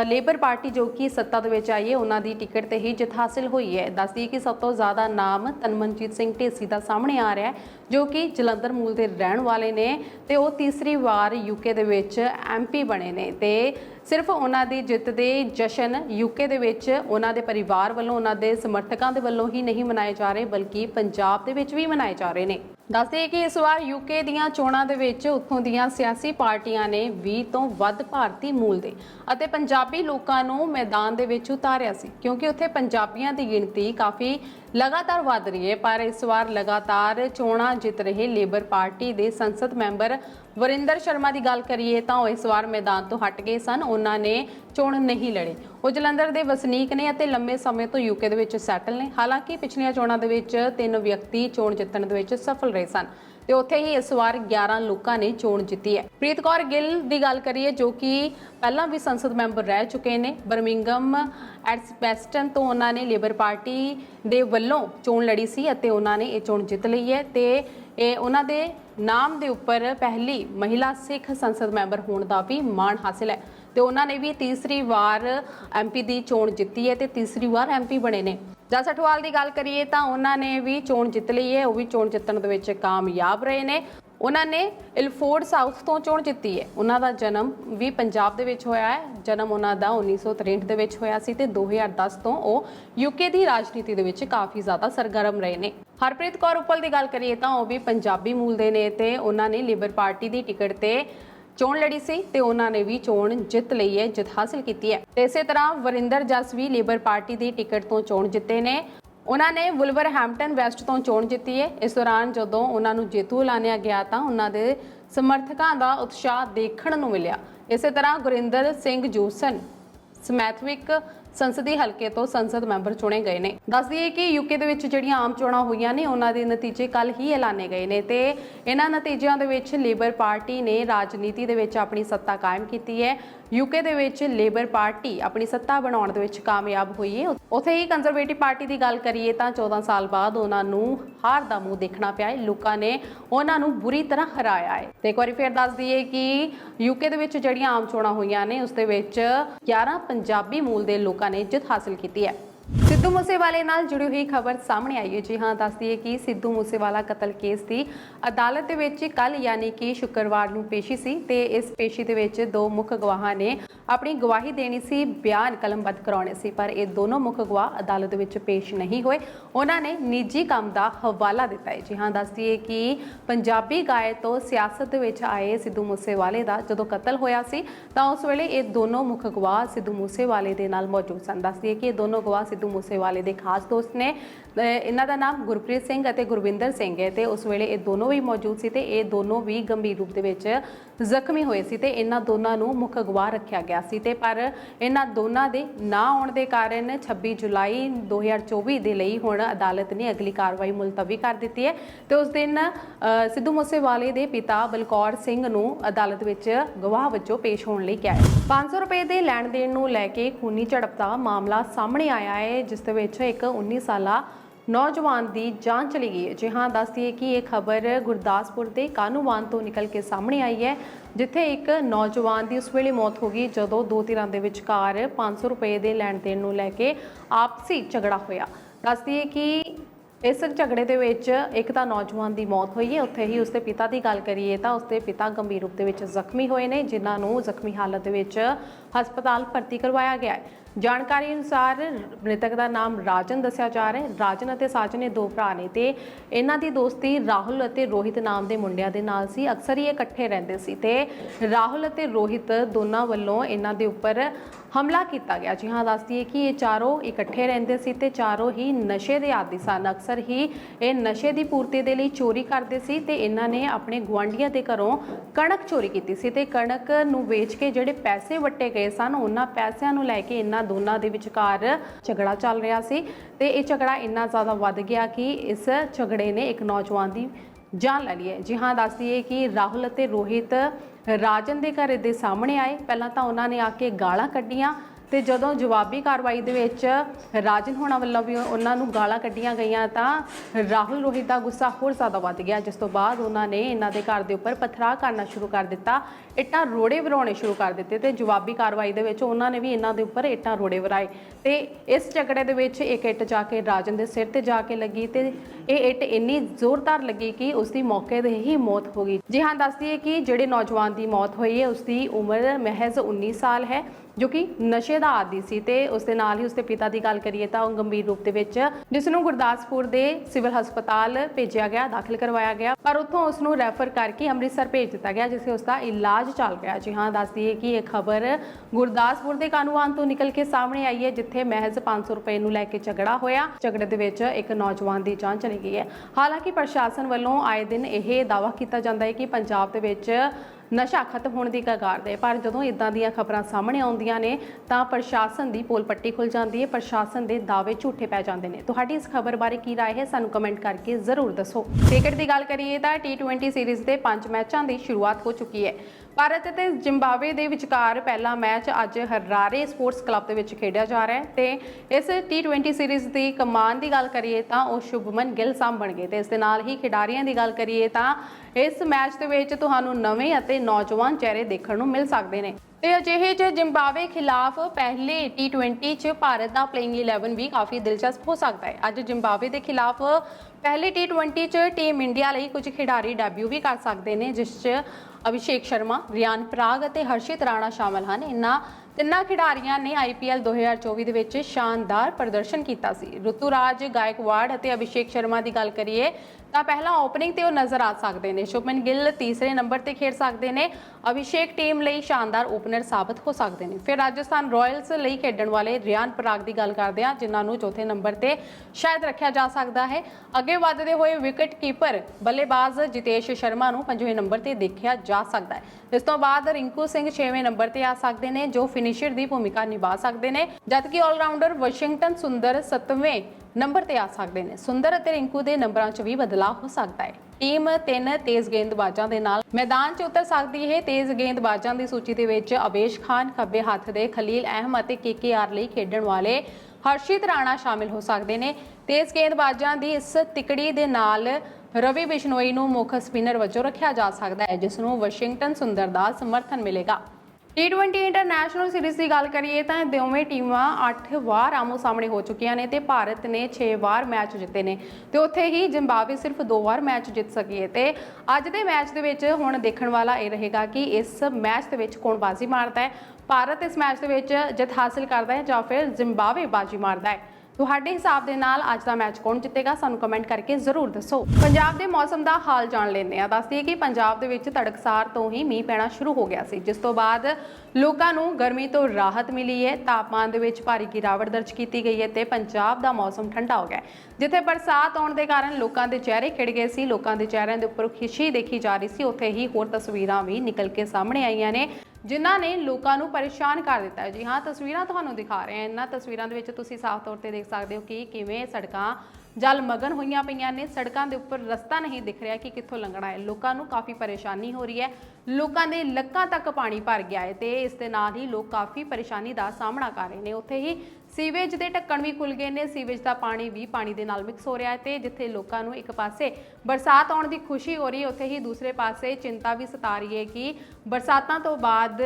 ਲੇਬਰ ਪਾਰਟੀ ਜੋ ਕਿ ਸੱਤਾ ਦੇ ਵਿੱਚ ਆਈ ਹੈ, ਉਹਨਾਂ ਦੀ ਟਿਕਟ ਤੇ ਹੀ ਜਿੱਤ ਹਾਸਲ ਹੋਈ ਹੈ। ਦੱਸਦੀ ਕਿ ਸਭ ਤੋਂ ਜ਼ਿਆਦਾ ਨਾਮ ਤਨਮਨਜੀਤ ਸਿੰਘ ਢੇਸੀ ਦਾ ਸਾਹਮਣੇ ਆ ਰਿਹਾ ਹੈ, ਜੋ ਕਿ ਜਲੰਧਰ ਮੂਲ ਦੇ ਰਹਿਣ ਵਾਲੇ ਨੇ ਤੇ ਉਹ ਤੀਸਰੀ ਵਾਰ ਯੂਕੇ ਦੇ ਵਿੱਚ ਐਮਪੀ ਬਣੇ ਨੇ ਤੇ ਸਿਰਫ ਉਹਨਾਂ ਦੀ ਜਿੱਤ ਦੇ ਜਸ਼ਨ ਯੂਕੇ ਦੇ ਵਿੱਚ ਉਹਨਾਂ ਦੇ ਪਰਿਵਾਰ ਵੱਲੋਂ, ਉਹਨਾਂ ਦੇ ਸਮਰਥਕਾਂ ਦੇ ਵੱਲੋਂ ਹੀ ਨਹੀਂ ਮਨਾਏ ਜਾ ਰਹੇ, ਬਲਕਿ ਪੰਜਾਬ ਦੇ ਵਿੱਚ ਵੀ ਮਨਾਏ ਜਾ ਰਹੇ ਨੇ। ਦੱਸਦੇ ਕਿ ਇਸ ਵਾਰ ਯੂਕੇ ਦੀਆਂ ਚੋਣਾਂ ਦੇ ਵਿੱਚ ਉੱਥੋਂ ਦੀਆਂ ਸਿਆਸੀ ਪਾਰਟੀਆਂ ਨੇ 20 ਤੋਂ ਵੱਧ ਭਾਰਤੀ ਮੂਲ ਦੇ ਅਤੇ ਪੰਜਾਬੀ ਲੋਕਾਂ ਨੂੰ ਮੈਦਾਨ ਦੇ ਵਿੱਚ ਉਤਾਰਿਆ ਸੀ, ਕਿਉਂਕਿ ਉੱਥੇ ਪੰਜਾਬੀਆਂ ਦੀ ਗਿਣਤੀ ਕਾਫੀ ਲਗਾਤਾਰ ਵੱਧ ਰਹੀ ਹੈ, ਪਰ ਇਸ ਵਾਰ ਲਗਾਤਾਰ ਚੋਣਾਂ ਜਿੱਤ ਰਹੇ ਲੇਬਰ ਪਾਰਟੀ ਦੇ ਸੰਸਦ ਮੈਂਬਰ ਵਰਿੰਦਰ ਸ਼ਰਮਾ ਦੀ ਗੱਲ ਕਰੀਏ ਤਾਂ ਉਹ ਇਸ ਵਾਰ ਮੈਦਾਨ ਤੋਂ ਹਟ ਗਏ ਸਨ। ਉਹਨਾਂ ਨੇ ਚੋਣ ਨਹੀਂ ਲੜੇ। ਉਹ ਜਲੰਧਰ ਦੇ ਵਸਨੀਕ ਨੇ ਅਤੇ ਲੰਮੇ ਸਮੇਂ ਤੋਂ ਯੂਕੇ ਦੇ ਵਿੱਚ ਸੈਟਲ ਨੇ। ਹਾਲਾਂਕਿ ਪਿਛਲੀਆਂ ਚੋਣਾਂ ਦੇ ਵਿੱਚ ਤਿੰਨ ਵਿਅਕਤੀ ਚੋਣ ਜਿੱਤਣ ਦੇ ਵਿੱਚ ਸਫਲ ਰਹੇ ਸਨ। ਤੇ ਉੱਥੇ ਹੀ ਇਸ ਵਾਰ 11 ਲੋਕਾਂ ਨੇ ਚੋਣ ਜਿੱਤੀ ਹੈ। ਪ੍ਰੀਤ ਕੌਰ, ਗਿੱਲ ਦੀ ਗੱਲ ਕਰੀਏ ਜੋ ਕਿ ਪਹਿਲਾਂ ਵੀ ਸੰਸਦ ਮੈਂਬਰ ਰਹਿ ਚੁੱਕੇ ਨੇ ਬਰਮਿੰਗਮ ਐਟਸਪੈਸਟਨ ਤੋਂ ਉਹਨਾਂ ਨੇ ਲੇਬਰ ਪਾਰਟੀ ਦੇ ਵੱਲੋਂ ਚੋਣ ਲੜੀ ਸੀ ਅਤੇ ਉਹਨਾਂ ਨੇ ਇਹ ਚੋਣ ਜਿੱਤ ਲਈ ਹੈ ਤੇ ਇਹ ਉਹਨਾਂ ਦੇ ਨਾਮ ਦੇ ਉੱਪਰ ਪਹਿਲੀ ਮਹਿਲਾ ਸਿੱਖ ਸੰਸਦ ਮੈਂਬਰ ਹੋਣ ਦਾ ਵੀ ਮਾਣ ਹਾਸਿਲ ਹੈ। ਤੇ ਉਹਨਾਂ ਨੇ ਵੀ ਤੀਸਰੀ ਵਾਰ ਐਮਪੀ ਦੀ ਚੋਣ ਜਿੱਤੀ ਹੈ ਤੇ ਤੀਸਰੀ ਵਾਰ ਐਮਪੀ ਬਣੇ ਨੇ। ਜਸ ਅਠਵਾਲ ਦੀ ਗੱਲ ਕਰੀਏ ਤਾਂ ਉਹਨਾਂ ਨੇ ਵੀ ਚੋਣ ਜਿੱਤ ਲਈ ਹੈ, ਉਹ ਵੀ ਚੋਣ ਜਿੱਤਣ ਦੇ ਵਿੱਚ ਕਾਮਯਾਬ ਰਹੇ ਨੇ। ਉਹਨਾਂ ਨੇ ਇਲਫੋਰਡ ਸਾਊਥ ਤੋਂ ਚੋਣ ਜਿੱਤੀ ਹੈ। ਉਹਨਾਂ ਦਾ ਜਨਮ ਵੀ ਪੰਜਾਬ ਦੇ ਵਿੱਚ ਹੋਇਆ ਹੈ। ਜਨਮ ਉਹਨਾਂ ਦਾ 1963 ਦੇ ਵਿੱਚ ਹੋਇਆ ਸੀ ਤੇ 2010 ਤੋਂ ਉਹ ਯੂਕੇ ਦੀ ਰਾਜਨੀਤੀ ਦੇ ਵਿੱਚ ਕਾਫੀ ਜ਼ਿਆਦਾ ਸਰਗਰਮ ਰਹੇ ਨੇ। ਹਰਪ੍ਰੀਤ ਕੌਰ ਉੱਪਲ ਦੀ ਗੱਲ ਕਰੀਏ ਤਾਂ ਉਹ ਵੀ ਪੰਜਾਬੀ ਮੂਲ ਦੇ ਨੇ ਤੇ ਉਹਨਾਂ ਨੇ ਲਿਬਰ ਪਾਰਟੀ ਦੀ ਟਿਕਟ ਤੇ ਚੋਣ ਲੜੀ ਸੀ ਤੇ ਉਹਨਾਂ ਨੇ ਵੀ ਚੋਣ ਜਿੱਤ ਲਈ ਹੈ, ਜਿੱਤ ਹਾਸਲ ਕੀਤੀ ਹੈ। ਤੇ ਇਸੇ ਤਰ੍ਹਾਂ ਵਰਿੰਦਰ ਜਸ ਵੀ ਲੇਬਰ ਪਾਰਟੀ ਦੀ ਟਿਕਟ ਤੋਂ ਚੋਣ ਜਿੱਤੇ ਨੇ। ਉਹਨਾਂ ਨੇ ਵੁਲਵਰਹੈਂਪਟਨ ਵੈਸਟ ਤੋਂ ਚੋਣ ਜਿੱਤੀ ਹੈ। ਇਸ ਦੌਰਾਨ ਜਦੋਂ ਉਹਨਾਂ ਨੂੰ ਜੇਤੂ ਐਲਾਨਿਆ ਗਿਆ ਤਾਂ ਉਹਨਾਂ ਦੇ ਸਮਰਥਕਾਂ ਦਾ ਉਤਸ਼ਾਹ ਦੇਖਣ ਨੂੰ ਮਿਲਿਆ। ਇਸੇ ਤਰ੍ਹਾਂ ਗੁਰਿੰਦਰ ਸਿੰਘ ਜੂਸਨ ਸਮੈਥਵਿਕ ਸੰਸਦੀ ਹਲਕੇ ਤੋਂ ਸੰਸਦ ਮੈਂਬਰ ਚੁਣੇ ਗਏ ਨੇ। ਦੱਸ ਦਈਏ ਕਿ ਯੂਕੇ ਦੇ ਵਿੱਚ ਜਿਹੜੀਆਂ ਆਮ ਚੋਣਾਂ ਹੋਈਆਂ ਨੇ, ਉਹਨਾਂ ਦੇ ਨਤੀਜੇ ਕੱਲ ਹੀ ਐਲਾਨੇ ਗਏ ਨੇ ਤੇ ਇਹਨਾਂ ਨਤੀਜਿਆਂ ਦੇ ਵਿੱਚ ਲੇਬਰ ਪਾਰਟੀ ਨੇ ਰਾਜਨੀਤੀ ਦੇ ਵਿੱਚ ਆਪਣੀ ਸੱਤਾ ਕਾਇਮ ਕੀਤੀ ਹੈ। ਯੂਕੇ ਦੇ ਵਿੱਚ ਲੇਬਰ ਪਾਰਟੀ ਆਪਣੀ ਸੱਤਾ ਬਣਾਉਣ ਦੇ ਵਿੱਚ ਕਾਮਯਾਬ ਹੋਈ ਹੈ। ਉਥੇ ਹੀ ਕੰਜ਼ਰਵੇਟਿਵ ਪਾਰਟੀ ਦੀ ਗੱਲ ਕਰੀਏ ਤਾਂ 14 ਸਾਲ ਬਾਅਦ ਉਹਨਾਂ ਨੂੰ ਹਾਰ ਦਾ ਮੂੰਹ ਦੇਖਣਾ ਪਿਆ ਹੈ। ਲੋਕਾਂ ਨੇ ਉਹਨਾਂ ਨੂੰ ਬੁਰੀ ਤਰ੍ਹਾਂ ਹਰਾਇਆ ਹੈ। ਤੇ ਇੱਕ ਵਾਰੀ ਫੇਰ ਦੱਸ ਦਈਏ ਕਿ ਯੂਕੇ ਦੇ ਵਿੱਚ ਜਿਹੜੀਆਂ ਆਮ ਚੋਣਾਂ ਹੋਈਆਂ ਨੇ, ਉਸ ਦੇ ਵਿੱਚ 11 ਪੰਜਾਬੀ ਮੂਲ ਦੇ ਲੋਕਾਂ ਨੇ ਜਿੱਤ ਹਾਸਲ ਕੀਤੀ ਹੈ। ਸਿੱਧੂ ਮੂਸੇਵਾਲੇ ਨਾਲ ਜੁੜੀ ਹੋਈ ਖਬਰ ਸਾਹਮਣੇ ਆਈ ਹੈ। ਜੀ ਹਾਂ, ਦੱਸਦੀ ਹੈ ਕਿ ਸਿੱਧੂ ਮੂਸੇਵਾਲਾ ਕਤਲ ਕੇਸ ਦੀ ਅਦਾਲਤ ਦੇ ਵਿੱਚ ਕੱਲ ਯਾਨੀ ਕਿ ਸ਼ੁੱਕਰਵਾਰ ਨੂੰ ਪੇਸ਼ੀ ਸੀ ਤੇ ਇਸ ਪੇਸ਼ੀ ਦੇ ਵਿੱਚ ਦੋ ਮੁੱਖ ਗਵਾਹਾਂ ਨੇ ਆਪਣੀ ਗਵਾਹੀ ਦੇਣੀ ਸੀ, ਬਿਆਨ ਕਲਮਬੱਧ ਕਰਾਉਣੇ ਸੀ, ਪਰ ਇਹ ਦੋਨੋਂ ਮੁੱਖ ਗਵਾਹ ਅਦਾਲਤ ਵਿੱਚ ਪੇਸ਼ ਨਹੀਂ ਹੋਏ। ਉਹਨਾਂ ਨੇ ਨਿੱਜੀ ਕੰਮ ਦਾ ਹਵਾਲਾ ਦਿੱਤਾ ਹੈ। ਜੀ ਹਾਂ, ਦੱਸਦੀ ਹੈ ਕਿ ਪੰਜਾਬੀ ਗਾਇਕ ਤੋਂ ਸਿਆਸਤ ਦੇ ਵਿੱਚ ਆਏ ਸਿੱਧੂ ਮੂਸੇਵਾਲੇ ਦਾ ਜਦੋਂ ਕਤਲ ਹੋਇਆ ਸੀ, ਤਾਂ ਉਸ ਵੇਲੇ ਇਹ ਦੋਨੋਂ ਮੁੱਖ ਗਵਾਹ ਸਿੱਧੂ ਮੂਸੇਵਾਲੇ ਦੇ ਨਾਲ ਮੌਜੂਦ ਸਨ। ਦੱਸਦੀ ਹੈ ਕਿ ਇਹ ਦੋਨੋਂ ਗਵਾਹ ਸਿੱਧੂ ਮੂਸੇ ਮੂਸੇਵਾਲੇ ਦੇ ਖਾਸ ਦੋਸਤ ਨੇ ਇਹਨਾਂ ਦਾ ਨਾਮ ਗੁਰਪ੍ਰੀਤ ਸਿੰਘ ਅਤੇ ਗੁਰਵਿੰਦਰ ਸਿੰਘ ਹੈ ਤੇ ਉਸ ਵੇਲੇ ਇਹ ਦੋਨੋਂ ਵੀ ਮੌਜੂਦ ਸੀ ਤੇ ਇਹ ਦੋਨੋਂ ਵੀ ਗੰਭੀਰ ਰੂਪ ਦੇ ਵਿੱਚ ਜ਼ਖਮੀ ਹੋਏ ਸੀ ਤੇ ਇਹਨਾਂ ਦੋਨਾਂ ਨੂੰ ਮੁੱਖ ਗਵਾਹ ਰੱਖਿਆ ਗਿਆ ਸੀ ਤੇ ਪਰ ਇਹਨਾਂ ਦੋਨਾਂ ਦੇ ਨਾ ਆਉਣ ਦੇ ਕਾਰਨ 26 ਜੁਲਾਈ 2024 ਦੇ ਲਈ ਹੁਣ ਅਦਾਲਤ ਨੇ ਅਗਲੀ ਕਾਰਵਾਈ ਮੁਲਤਵੀ ਕਰ ਦਿੱਤੀ ਹੈ ਤੇ ਉਸ ਦਿਨ ਸਿੱਧੂ ਮੂਸੇਵਾਲੇ ਦੇ ਪਿਤਾ ਬਲਕੌਰ ਸਿੰਘ ਨੂੰ ਅਦਾਲਤ ਵਿੱਚ ਗਵਾਹ ਵਜੋਂ ਪੇਸ਼ ਹੋਣ ਲਈ ਕਿਹਾ ਹੈ। 500 ਰੁਪਏ ਦੇ ਲੈਣ ਦੇਣ ਨੂੰ ਲੈ ਕੇ ਖੂਨੀ ਝੜਪ ਦਾ ਮਾਮਲਾ ਸਾਹਮਣੇ ਆਇਆ ਹੈ, ਜਿਸ ਦੇ ਵਿੱਚ ਇੱਕ 19 ਸਾਲਾ ਨੌਜਵਾਨ ਦੀ ਜਾਨ ਚਲੀ ਗਈ। ਹੈ ਜੀ ਹਾਂ ਦੱਸਦੀ ਹੈ ਕਿ ਇਹ ਖਬਰ ਗੁਰਦਾਸਪੁਰ ਦੇ ਕਾਨੂੰਵਾਨ ਤੋਂ ਨਿਕਲ ਕੇ ਸਾਹਮਣੇ ਆਈ ਹੈ, ਜਿੱਥੇ ਇੱਕ ਨੌਜਵਾਨ ਦੀ ਉਸ ਵੇਲੇ ਮੌਤ ਹੋ ਗਈ, ਜਦੋਂ ਦੋ ਧਿਰਾਂ ਦੇ ਵਿਚਕਾਰ 500 ਰੁਪਏ ਦੇ ਲੈਣ ਦੇਣ ਨੂੰ ਲੈ ਕੇ ਆਪਸੀ ਝਗੜਾ ਹੋਇਆ। ਦੱਸਦੀ ਹੈ ਕਿ ਇਸ ਝਗੜੇ ਦੇ ਵਿੱਚ ਇੱਕ ਤਾਂ ਨੌਜਵਾਨ ਦੀ ਮੌਤ ਹੋਈ ਹੈ, ਉੱਥੇ ਹੀ ਉਸਦੇ ਪਿਤਾ ਦੀ ਗੱਲ ਕਰੀਏ ਤਾਂ ਉਸਦੇ ਪਿਤਾ ਗੰਭੀਰ ਰੂਪ ਦੇ ਵਿੱਚ ਜ਼ਖਮੀ ਹੋਏ ਨੇ, ਜਿਨ੍ਹਾਂ ਨੂੰ ਜ਼ਖਮੀ ਹਾਲਤ ਦੇ ਵਿੱਚ ਹਸਪਤਾਲ ਭਰਤੀ ਕਰਵਾਇਆ ਗਿਆ ਹੈ। ਜਾਣਕਾਰੀ ਅਨੁਸਾਰ ਮ੍ਰਿਤਕ ਦਾ ਨਾਮ ਰਾਜਨ ਦੱਸਿਆ ਜਾ ਰਿਹਾ ਹੈ। ਰਾਜਨ ਅਤੇ ਸਾਜਨ ਇਹ ਦੋ ਭਰਾ ਨੇ ਤੇ ਇਹਨਾਂ ਦੀ ਦੋਸਤੀ ਰਾਹੁਲ ਅਤੇ ਰੋਹਿਤ ਨਾਮ ਦੇ ਮੁੰਡਿਆਂ ਦੇ ਨਾਲ ਸੀ। ਅਕਸਰ ਹੀ ਇਕੱਠੇ ਰਹਿੰਦੇ ਸੀ ਤੇ ਰਾਹੁਲ ਅਤੇ ਰੋਹਿਤ ਦੋਨਾਂ ਵੱਲੋਂ ਇਹਨਾਂ ਦੇ ਉੱਪਰ ਹਮਲਾ ਕੀਤਾ ਗਿਆ। ਜੀ ਹਾਂ ਦੱਸਦੀ ਹੈ ਕਿ ਇਹ ਚਾਰੋਂ ਇਕੱਠੇ ਰਹਿੰਦੇ ਸੀ ਤੇ ਚਾਰੋਂ ਹੀ ਨਸ਼ੇ ਦੇ ਆਦੀ ਸਨ। ਅਕਸਰ ਹੀ ਇਹ ਨਸ਼ੇ ਦੀ ਪੂਰਤੀ ਦੇ ਲਈ ਚੋਰੀ ਕਰਦੇ ਸੀ ਤੇ ਇਹਨਾਂ ਨੇ ਆਪਣੇ ਗੁਆਂਢੀਆਂ ਦੇ ਘਰੋਂ ਕਣਕ ਚੋਰੀ ਕੀਤੀ ਸੀ ਤੇ ਕਣਕ ਨੂੰ ਵੇਚ ਕੇ ਜਿਹੜੇ ਪੈਸੇ ਵਟੇ ਗਏ ਸਨ, ਉਹਨਾਂ ਪੈਸਿਆਂ ਨੂੰ ਲੈ ਕੇ ਇਹਨਾਂ ਦੋਨਾਂ ਦੇ ਵਿਚਕਾਰ ਝਗੜਾ ਚੱਲ ਰਿਹਾ ਸੀ ਤੇ ਇਹ ਝਗੜਾ ਇੰਨਾ ਜ਼ਿਆਦਾ ਵੱਧ ਗਿਆ ਕਿ ਇਸ ਝਗੜੇ ਨੇ ਇੱਕ ਨੌਜਵਾਨ ਦੀ ਜਾਨ ਲੈ ਲਈ ਹੈ ਜੀ ਹਾਂ ਦੱਸਦੀ ਹੈ ਕਿ ਰਾਹੁਲ ਅਤੇ ਰੋਹਿਤ ਰਾਜਨ ਦੇ ਘਰ ਦੇ ਸਾਹਮਣੇ ਆਏ। ਪਹਿਲਾਂ ਤਾਂ ਉਹਨਾਂ ਨੇ ਆ ਕੇ ਗਾਲਾਂ ਕੱਢੀਆਂ। ਤੇ ਜਦੋਂ ਜਵਾਬੀ ਕਾਰਵਾਈ ਦੇ ਵਿੱਚ ਰਾਜਨ ਹੋਣਾ ਵੱਲੋਂ ਵੀ ਉਹਨਾਂ ਨੂੰ ਗਾਲਾਂ ਕੱਢੀਆਂ ਗਈਆਂ ਤਾਂ ਰਾਹੁਲ ਰੋਹਿਤ ਦਾ ਗੁੱਸਾ ਹੋਰ ਜ਼ਿਆਦਾ ਵੱਧ ਗਿਆ, ਜਿਸ ਤੋਂ ਬਾਅਦ ਉਹਨਾਂ ਨੇ ਇਹਨਾਂ ਦੇ ਘਰ ਦੇ ਉੱਪਰ ਪਥਰਾਅ ਕਰਨਾ ਸ਼ੁਰੂ ਕਰ ਦਿੱਤਾ, ਇੱਟਾਂ ਰੋੜੇ ਵਰਾਉਣੇ ਸ਼ੁਰੂ ਕਰ ਦਿੱਤੇ ਤੇ ਜਵਾਬੀ ਕਾਰਵਾਈ ਦੇ ਵਿੱਚ ਉਹਨਾਂ ਨੇ ਵੀ ਇਹਨਾਂ ਦੇ ਉੱਪਰ ਇੱਟਾਂ ਰੋੜੇ ਵਰਾਏ ਤੇ ਇਸ ਝਗੜੇ ਦੇ ਵਿੱਚ ਇੱਕ ਇੱਟ ਜਾ ਕੇ ਰਾਜਨ ਦੇ ਸਿਰ ਤੇ ਜਾ ਕੇ ਲੱਗੀ ਤੇ ਇਹ ਇੱਟ ਇੰਨੀ ਜ਼ੋਰਦਾਰ ਲੱਗੀ ਕਿ ਉਸ ਦੀ ਮੌਕੇ ਤੇ ਹੀ ਮੌਤ ਹੋ ਗਈ। ਜੀ ਹਾਂ ਦੱਸਦੀ ਹੈ ਕਿ ਜਿਹੜੇ ਨੌਜਵਾਨ ਦੀ ਮੌਤ ਹੋਈ ਹੈ ਉਸ ਦੀ ਉਮਰ ਮਹਿਜ਼ 19 ਸਾਲ ਹੈ। ਜੋ ਕਿ ਨਸ਼ੇ ਦਾ ਆਦੀ ਸੀ ਤੇ ਉਸ ਦੇ ਨਾਲ ਹੀ ਉਸਦੇ ਪਿਤਾ ਦੀ ਗੱਲ ਕਰੀਏ ਤਾਂ ਉਹ ਗੰਭੀਰ ਰੂਪ ਦੇ ਵਿੱਚ ਜਿਸ ਨੂੰ ਗੁਰਦਾਸਪੁਰ ਦੇ ਸਿਵਲ ਹਸਪਤਾਲ ਭੇਜਿਆ ਗਿਆ, ਦਾਖਲ ਕਰਵਾਇਆ ਗਿਆ। ਪਰ ਉੱਥੋਂ ਉਸ ਨੂੰ ਰੈਫਰ ਕਰਕੇ ਅੰਮ੍ਰਿਤਸਰ ਭੇਜ ਦਿੱਤਾ ਗਿਆ ਜਿੱਥੇ ਉਸ ਦਾ ਇਲਾਜ ਚੱਲ ਰਿਹਾ ਜੀ ਹਾਂ ਦੱਸਦੀ ਹੈ ਕਿ ਇਹ ਖਬਰ ਗੁਰਦਾਸਪੁਰ ਦੇ ਕਾਨੂੰਵਾਨ ਤੋਂ ਨਿਕਲ ਕੇ ਸਾਹਮਣੇ ਆਈ ਹੈ, ਜਿੱਥੇ ਮਹਿਜ਼ 500 ਰੁਪਏ ਨੂੰ ਲੈ ਕੇ ਝਗੜਾ ਹੋਇਆ। ਝਗੜੇ ਦੇ ਵਿੱਚ ਇੱਕ ਨੌਜਵਾਨ ਦੀ ਜਾਨ ਚਲੀ ਗਈ ਹੈ। ਹਾਲਾਂਕਿ ਪ੍ਰਸ਼ਾਸਨ ਵੱਲੋਂ ਆਏ ਦਿਨ ਇਹ ਦਾਅਵਾ ਕੀਤਾ ਜਾਂਦਾ ਹੈ ਕਿ ਪੰਜਾਬ ਦੇ ਵਿੱਚ ਨਸ਼ਾ ਖਤਮ ਹੋਣ ਦੀ ਕਗਾਰ ਦੇ। ਪਰ ਜਦੋਂ ਇਦਾਂ ਦੀਆਂ ਖਬਰਾਂ ਸਾਹਮਣੇ ਆਉਂਦੀਆਂ ਨੇ, ਤਾਂ ਪ੍ਰਸ਼ਾਸਨ ਦੀ ਪੋਲ ਪੱਟੀ ਖੁੱਲ ਜਾਂਦੀ ਹੈ। ਪ੍ਰਸ਼ਾਸਨ ਦੇ ਦਾਅਵੇ ਝੂਠੇ ਪੈ ਜਾਂਦੇ ਨੇ। ਤੁਹਾਡੀ ਇਸ ਖਬਰ ਬਾਰੇ ਕੀ ਰਾਏ ਹੈ, ਸਾਨੂੰ ਕਮੈਂਟ ਕਰਕੇ ਜ਼ਰੂਰ ਦੱਸੋ। ਕ੍ਰਿਕਟ ਦੀ ਗੱਲ ਕਰੀਏ ਤਾਂ T20 ਸੀਰੀਜ਼ ਦੇ 5 ਮੈਚਾਂ ਦੀ ਸ਼ੁਰੂਆਤ ਹੋ ਚੁੱਕੀ ਹੈ। ਭਾਰਤ ਅਤੇ ਜ਼ਿੰਬਾਬਵੇ ਦੇ ਵਿਚਕਾਰ ਪਹਿਲਾ ਮੈਚ ਅੱਜ ਹਰਾਰੇ ਸਪੋਰਟਸ ਕਲੱਬ ਦੇ ਵਿੱਚ ਖੇਡਿਆ ਜਾ ਰਿਹਾ ਹੈ। ਤੇ ਇਸ T20 ਸੀਰੀਜ਼ ਦੀ ਕਮਾਨ ਦੀ ਗੱਲ ਕਰੀਏ ਤਾਂ ਉਹ ਸ਼ੁਭਮਨ ਗਿੱਲ ਸਾਂਭਣ ਗਏ। ਤੇ ਇਸ ਦੇ ਨਾਲ ਹੀ ਖਿਡਾਰੀਆਂ ਦੀ ਗੱਲ ਕਰੀਏ ਤਾਂ ਇਸ ਮੈਚ ਦੇ ਵਿੱਚ ਤੁਹਾਨੂੰ ਨਵੇਂ ਅਤੇ ਨੌਜਵਾਨ ਚਿਹਰੇ ਦੇਖਣ ਨੂੰ ਮਿਲ ਸਕਦੇ ਨੇ। ਤੇ ਅਜਿਹੇ 'ਚ ਜ਼ਿੰਬਾਬਵੇ ਖਿਲਾਫ ਪਹਿਲੇ T20 'ਚ ਭਾਰਤ ਦਾ ਪਲੇਇੰਗ 11 ਵੀ ਕਾਫੀ ਦਿਲਚਸਪ ਹੋ ਸਕਦਾ ਹੈ। ਅੱਜ ਜ਼ਿੰਬਾਬਵੇ ਦੇ ਖਿਲਾਫ ਪਹਿਲੇ T20 'ਚ ਟੀਮ ਇੰਡੀਆ ਲਈ ਕੁਝ ਖਿਡਾਰੀ ਡੈਬਿਊ ਵੀ ਕਰ ਸਕਦੇ ਨੇ, ਜਿਸ 'ਚ ਅਭਿਸ਼ੇਕ ਸ਼ਰਮਾ, ਰਿਆਨ ਪ੍ਰਾਗ ਅਤੇ ਹਰਸ਼ਿਤ ਰਾਣਾ ਸ਼ਾਮਲ ਹਨ। ਇਨ੍ਹਾਂ ਤਿੰਨਾਂ ਖਿਡਾਰੀਆਂ ਨੇ IPL 2024 ਦੇ ਵਿੱਚ ਸ਼ਾਨਦਾਰ ਪ੍ਰਦਰਸ਼ਨ ਕੀਤਾ ਸੀ। ਰੁਤੂਰਾਜ ਗਾਇਕਵਾੜ ਅਤੇ ਅਭਿਸ਼ੇਕ ਸ਼ਰਮਾ ਦੀ ਗੱਲ ਕਰੀਏ ਤਾਂ ਪਹਿਲਾਂ ਓਪਨਿੰਗ ਤੇ ਉਹ ਨਜ਼ਰ ਆ ਸਕਦੇ ਨੇ। ਸ਼ੁਭਮਨ ਗਿੱਲ ਤੀਸਰੇ ਨੰਬਰ ਤੇ ਖੇਡ ਸਕਦੇ ਨੇ। ਅਭਿਸ਼ੇਕ ਟੀਮ ਲਈ ਸ਼ਾਨਦਾਰ ਓਪਨਰ ਸਾਬਤ ਹੋ ਸਕਦੇ ਨੇ। ਫਿਰ ਰਾਜਸਥਾਨ ਰਾਇਲਸ ਲਈ ਖੇਡਣ ਵਾਲੇ ਰਿਆਨ ਪਰਾਗ ਦੀ ਗੱਲ ਕਰਦੇ ਹਾਂ, ਜਿਨ੍ਹਾਂ ਨੂੰ ਚੌਥੇ ਨੰਬਰ ਤੇ ਸ਼ਾਇਦ ਰੱਖਿਆ ਜਾ ਸਕਦਾ ਹੈ। ਅੱਗੇ ਵੱਧਦੇ ਹੋਏ ਵਿਕਟ ਕੀਪਰ ਬੱਲੇਬਾਜ਼ ਜਿਤੇਸ਼ ਸ਼ਰਮਾ ਨੂੰ ਪੰਜਵੇਂ ਨੰਬਰ ਤੇ ਦੇਖਿਆ ਜਾ ਸਕਦਾ ਹੈ। ਇਸ ਤੋਂ ਬਾਅਦ ਰਿੰਕੂ ਸਿੰਘ 6ਵੇਂ ਨੰਬਰ ਤੇ ਆ ਸਕਦੇ ਨੇ, ਜੋ ਫਿਨਿਸ਼ਰ ਦੀ ਭੂਮਿਕਾ ਨਿਭਾ ਸਕਦੇ ਨੇ। ਜਦਕਿ ਆਲਰਾਊਂਡਰ ਵਾਸ਼ਿੰਗਟਨ ਸੁੰਦਰ 7ਵੇਂ ਨੰਬਰ ਤੇ ਆ ਸਕਦੇ ਨੇ। ਸੁੰਦਰ ਅਤੇ ਰਿੰਕੂ ਦੇ ਨੰਬਰਾਂ 'ਚ ਵੀ ਬਦਲਾਅ ਹੋ ਸਕਦਾ ਹੈ। ਟੀਮ ਤਿੰਨ ਤੇਜ਼ ਗੇਂਦਬਾਜ਼ਾਂ ਦੇ ਨਾਲ ਮੈਦਾਨ 'ਚ ਉਤਰ ਸਕਦੀ ਹੈ। ਤੇਜ਼ ਗੇਂਦਬਾਜ਼ਾਂ ਦੀ ਸੂਚੀ ਦੇ ਵਿੱਚ ਅਵੇਸ਼ ਖਾਨ, ਖੱਬੇ ਹੱਥ ਦੇ ਖਲੀਲ ਅਹਿਮ ਅਤੇ ਕੇਕੇਆਰ ਲਈ ਖੇਡਣ ਵਾਲੇ ਹਰਸ਼ਿਤ ਰਾਣਾ ਸ਼ਾਮਿਲ ਹੋ ਸਕਦੇ ਨੇ। ਤੇਜ਼ ਗੇਂਦਬਾਜ਼ਾਂ ਦੀ ਇਸ ਤਿਕੜੀ ਦੇ ਨਾਲ ਰਵੀ ਬਿਸ਼ਨੋਈ ਨੂੰ ਮੁੱਖ ਸਪਿਨਰ ਵਜੋਂ ਰੱਖਿਆ ਜਾ ਸਕਦਾ ਹੈ, ਜਿਸ ਨੂੰ ਵਾਸ਼ਿੰਗਟਨ ਸੁੰਦਰ ਦਾ ਸਮਰਥਨ ਮਿਲੇਗਾ। T20 ਇੰਟਰਨੈਸ਼ਨਲ ਸੀਰੀਜ਼ ਦੀ ਗੱਲ ਕਰੀਏ ਤਾਂ ਦੋਵੇਂ ਟੀਮਾਂ 8 ਵਾਰ ਆਮੋ ਸਾਹਮਣੇ ਹੋ ਚੁੱਕੀਆਂ ਨੇ ਤੇ ਭਾਰਤ ਨੇ 6 ਵਾਰ ਮੈਚ ਜਿੱਤੇ ਨੇ। ਤੇ ਉੱਥੇ ਹੀ ਜ਼ਿੰਬਾਬਵੇ ਸਿਰਫ 2 ਵਾਰ ਮੈਚ ਜਿੱਤ ਸਕੀ ਹੈ ਤੇ ਅੱਜ ਦੇ ਮੈਚ ਦੇ ਵਿੱਚ ਹੁਣ ਦੇਖਣ ਵਾਲਾ ਇਹ ਰਹੇਗਾ ਕਿ ਇਸ ਮੈਚ ਦੇ ਵਿੱਚ ਕੌਣ ਬਾਜ਼ੀ ਮਾਰਦਾ ਹੈ। ਭਾਰਤ ਇਸ ਮੈਚ ਦੇ ਵਿੱਚ ਜਿੱਤ ਹਾਸਲ ਕਰਦਾ ਹੈ ਜਾਂ ਫਿਰ ਜ਼ਿੰਬਾਬਵੇ ਬਾਜ਼ੀ ਮਾਰਦਾ ਹੈ। ਤੁਹਾਡੇ ਹਿਸਾਬ ਦੇ ਨਾਲ ਅੱਜ ਦਾ ਮੈਚ ਕੌਣ ਜਿੱਤੇਗਾ? ਸਾਨੂੰ ਕਮੈਂਟ ਕਰਕੇ ਜ਼ਰੂਰ ਦੱਸੋ। ਪੰਜਾਬ ਦੇ ਮੌਸਮ ਦਾ ਹਾਲ ਜਾਣ ਲੈਂਦੇ ਆ ਦੱਸਦੀਏ ਕਿ ਪੰਜਾਬ ਦੇ ਵਿੱਚ ਤੜਕਸਾਰ ਤੋਂ ਹੀ ਮੀਂਹ ਪੈਣਾ ਸ਼ੁਰੂ ਹੋ ਗਿਆ ਸੀ। ਜਿਸ ਤੋਂ ਬਾਅਦ ਲੋਕਾਂ ਨੂੰ ਗਰਮੀ ਤੋਂ ਰਾਹਤ ਮਿਲੀ ਹੈ। ਤਾਪਮਾਨ ਦੇ ਵਿੱਚ ਭਾਰੀ ਗਿਰਾਵਟ ਦਰਜ ਕੀਤੀ ਗਈ ਹੈ ਤੇ ਪੰਜਾਬ ਦਾ ਮੌਸਮ ਠੰਡਾ ਹੋ ਗਿਆ ਜਿੱਥੇ ਬਰਸਾਤ ਆਉਣ ਦੇ ਕਾਰਨ ਲੋਕਾਂ ਦੇ ਚਿਹਰੇ ਖਿੜ ਗਏ ਸੀ। ਲੋਕਾਂ ਦੇ ਚਿਹਰਿਆਂ ਦੇ ਉੱਪਰ ਖੁਸ਼ੀ ਦੇਖੀ ਜਾ ਰਹੀ ਸੀ। ਉੱਥੇ ਹੀ ਹੋਰ ਤਸਵੀਰਾਂ ਵੀ ਨਿਕਲ ਕੇ ਸਾਹਮਣੇ ਆਈਆਂ ਨੇ। ਜਿਨ੍ਹਾਂ ਨੇ ਲੋਕਾਂ ਨੂੰ ਪਰੇਸ਼ਾਨ ਕਰ ਦਿੱਤਾ ਹੈ। ਜੀ ਹਾਂ, ਤਸਵੀਰਾਂ ਤੁਹਾਨੂੰ ਦਿਖਾ ਰਹੇ ਹਾਂ। ਇਹਨਾਂ ਤਸਵੀਰਾਂ ਦੇ ਵਿੱਚ ਤੁਸੀਂ ਸਾਫ਼ ਤੌਰ ਤੇ ਦੇਖ ਸਕਦੇ ਹੋ ਕਿ ਕਿਵੇਂ ਸੜਕਾਂ ਜਲ ਮਗਨ ਹੋਈਆਂ ਪਈਆਂ ਨੇ। ਸੜਕਾਂ ਦੇ ਉੱਪਰ ਰਸਤਾ ਨਹੀਂ ਦਿਖ ਰਿਹਾ ਕਿ ਕਿੱਥੋਂ ਲੰਘਣਾ ਹੈ। ਲੋਕਾਂ ਨੂੰ ਕਾਫੀ ਪਰੇਸ਼ਾਨੀ ਹੋ ਰਹੀ ਹੈ। ਲੋਕਾਂ ਦੇ ਲੱਕਾਂ ਤੱਕ ਪਾਣੀ ਭਰ ਗਿਆ ਹੈ ਤੇ ਇਸ ਦੇ ਨਾਲ ਹੀ ਲੋਕ ਕਾਫੀ ਪਰੇਸ਼ਾਨੀ ਦਾ ਸਾਹਮਣਾ ਕਰ ਰਹੇ ਨੇ। ਉੱਥੇ ਹੀ ਸੀਵੇਜ ਦੇ ਢੱਕਣ ਵੀ ਖੁੱਲ ਗਏ ਨੇ। ਸੀਵੇਜ ਦਾ ਪਾਣੀ ਵੀ ਪਾਣੀ ਦੇ ਨਾਲ ਮਿਕਸ ਹੋ ਰਿਹਾ ਹੈ ਤੇ ਜਿੱਥੇ ਲੋਕਾਂ ਨੂੰ ਇੱਕ ਪਾਸੇ ਬਰਸਾਤ ਆਉਣ ਦੀ ਖੁਸ਼ੀ ਹੋ ਰਹੀ ਹੈ, ਉੱਥੇ ਹੀ ਦੂਸਰੇ ਪਾਸੇ ਚਿੰਤਾ ਵੀ ਸਤਾ ਰਹੀ ਹੈ ਕਿ ਬਰਸਾਤਾਂ ਤੋਂ ਬਾਅਦ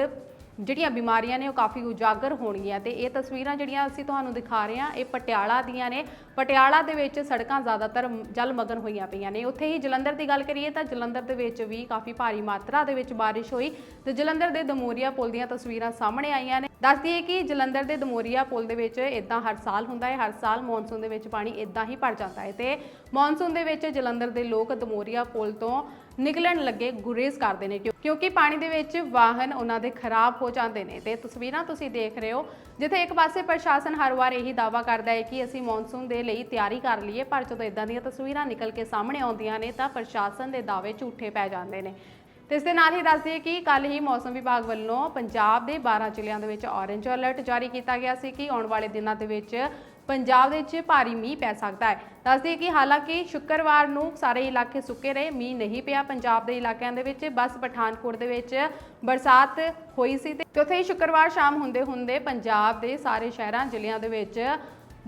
ਜਿਹੜੀਆਂ ਬਿਮਾਰੀਆਂ ਨੇ ਉਹ ਕਾਫੀ ਉਜਾਗਰ ਹੋਣਗੀਆਂ ਤੇ ਇਹ ਤਸਵੀਰਾਂ ਜਿਹੜੀਆਂ ਅਸੀਂ ਤੁਹਾਨੂੰ ਦਿਖਾ ਰਹੇ ਹਾਂ, ਇਹ ਪਟਿਆਲਾ ਦੀਆਂ ਨੇ। ਪਟਿਆਲਾ ਦੇ ਵਿੱਚ ਸੜਕਾਂ ਜ਼ਿਆਦਾਤਰ ਜਲ ਮਗਨ ਹੋਈਆਂ ਪਈਆਂ ਨੇ। ਉੱਥੇ ਹੀ ਜਲੰਧਰ ਦੀ ਗੱਲ ਕਰੀਏ ਤਾਂ ਜਲੰਧਰ ਦੇ ਵਿੱਚ ਵੀ ਕਾਫੀ ਭਾਰੀ ਮਾਤਰਾ ਦੇ ਵਿੱਚ ਬਾਰਿਸ਼ ਹੋਈ ਤੇ ਜਲੰਧਰ ਦੇ ਦਮੋਰੀਆ ਪੁਲ ਦੀਆਂ ਤਸਵੀਰਾਂ ਸਾਹਮਣੇ ਆਈਆਂ ਨੇ। ਦੱਸਦੀ ਹੈ ਕਿ ਜਲੰਧਰ ਦੇ ਦਮੋਰੀਆ ਪੁਲ ਦੇ ਵਿੱਚ ਇਦਾਂ ਹਰ ਸਾਲ ਹੁੰਦਾ ਹੈ। ਹਰ ਸਾਲ ਮੌਨਸੂਨ ਦੇ ਵਿੱਚ ਪਾਣੀ ਇਦਾਂ ਹੀ ਭਰ ਜਾਂਦਾ ਹੈ ਤੇ ਮੌਨਸੂਨ ਦੇ ਵਿੱਚ ਜਲੰਧਰ ਦੇ ਲੋਕ ਦਮੋਰੀਆ ਪੁਲ ਤੋਂ ਨਿਕਲਣ ਲੱਗੇ ਗੁਰੇਜ਼ ਕਰਦੇ ਨੇ ਕਿਉਂ- ਕਿਉਂਕਿ ਪਾਣੀ ਦੇ ਵਿੱਚ ਵਾਹਨ ਉਹਨਾਂ ਦੇ ਖਰਾਬ ਹੋ ਜਾਂਦੇ ਨੇ ਤੇ ਤਸਵੀਰਾਂ ਤੁਸੀਂ ਦੇਖ ਰਹੇ ਹੋ। ਜਿੱਥੇ ਇੱਕ ਪਾਸੇ ਪ੍ਰਸ਼ਾਸਨ ਹਰ ਵਾਰ ਇਹੀ ਦਾਵਾ ਕਰਦਾ ਹੈ ਕਿ ਅਸੀਂ ਮੌਨਸੂਨ ਦੇ ਲਈ ਤਿਆਰੀ ਕਰ ਲਈਏ, ਪਰ ਜਦੋਂ ਇਦਾਂ ਦੀਆਂ ਤਸਵੀਰਾਂ ਨਿਕਲ ਕੇ ਸਾਹਮਣੇ ਆਉਂਦੀਆਂ ਨੇ, ਤਾਂ ਪ੍ਰਸ਼ਾਸਨ ਦੇ ਦਾਅਵੇ ਝੂਠੇ ਪੈ ਜਾਂਦੇ ਨੇ। ਤੇ ਇਸ ਦੇ ਨਾਲ ਹੀ ਦੱਸ ਦਈਏ ਕਿ ਕੱਲ ਹੀ ਮੌਸਮ ਵਿਭਾਗ ਵੱਲੋਂ ਪੰਜਾਬ ਦੇ 12 ਜ਼ਿਲ੍ਹਿਆਂ ਦੇ ਵਿੱਚ ਔਰੇਂਜ ਅਲਰਟ ਜਾਰੀ ਕੀਤਾ ਗਿਆ ਸੀ ਕਿ ਆਉਣ ਵਾਲੇ ਦਿਨਾਂ ਦੇ ਵਿੱਚ ਪੰਜਾਬ ਦੇ ਵਿੱਚ ਭਾਰੀ ਮੀਂਹ ਪੈ ਸਕਦਾ ਹੈ। ਦੱਸ ਦਈਏ ਕਿ ਹਾਲਾਂਕਿ ਸ਼ੁੱਕਰਵਾਰ ਨੂੰ ਸਾਰੇ ਇਲਾਕੇ ਸੁੱਕੇ ਰਹੇ, ਮੀਂਹ ਨਹੀਂ ਪਿਆ ਪੰਜਾਬ ਦੇ ਇਲਾਕਿਆਂ ਦੇ ਵਿੱਚ, ਬਸ ਪਠਾਨਕੋਟ ਦੇ ਵਿੱਚ ਬਰਸਾਤ ਹੋਈ ਸੀ ਤੇ ਉੱਥੇ ਹੀ ਸ਼ੁੱਕਰਵਾਰ ਸ਼ਾਮ ਹੁੰਦੇ ਹੁੰਦੇ ਪੰਜਾਬ ਦੇ ਸਾਰੇ ਸ਼ਹਿਰਾਂ, ਜ਼ਿਲ੍ਹਿਆਂ ਦੇ ਵਿੱਚ